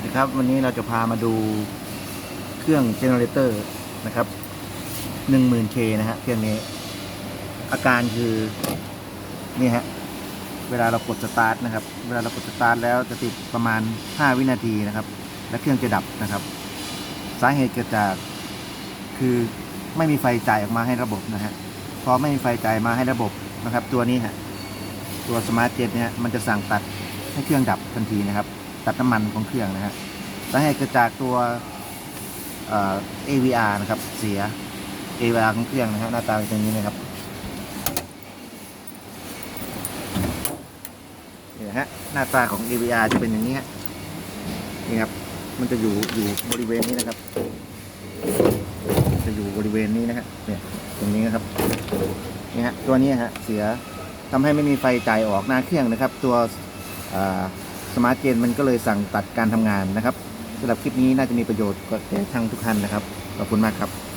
วัสดีครับวันนี้เราจะพามาดูเครื่องเจเนเรเตอร์นะครับ 10,000K นะฮะเครื่องนี้ อาการคือนี่ฮะเวลาเรากดสตาร์ทนะครับ เวลาเรากดสตาร์ทแล้วจะติดประมาณ 5 วินาทีนะครับ และเครื่องจะดับนะครับ สาเหตุเกิดจากคือไม่มีไฟจ่ายออกมาให้ระบบนะฮะพอไม่มีไฟจ่ายมาให้ระบบนะครับ ตัวนี้ฮะตัวสมาร์ทเจ็ตเนี่ยมันจะสั่งตัดให้เครื่องดับทันทีนะครับ ตัดน้ำมันของเครื่องนะฮะสาเหตุเกิดจากตัวเอ่อ AVR นะครับเสีย AVR ของเครื่องนะฮะหน้าตาเป็นอย่างนี้นะครับนี่นะฮะหน้าตาของ AVR จะเป็นอย่างนี้ฮะนี่ครับมันจะอยู่อยู่บริเวณนี้นะครับ จะอยู่บริเวณนี้นะฮะเนี่ยตรงนี้นะครับนี่ฮะตัวนี้ฮะเสียทำให้ไม่มีไฟจ่ายออกหน้าเครื่องนะครับ ตัว สมาร์ทเจนมันก็เลยสั่งตัดการทำงานนะครับสำหรับคลิปนี้น่าจะมีประโยชน์กับแก่ทางทุกท่านนะครับ ขอบคุณมากครับ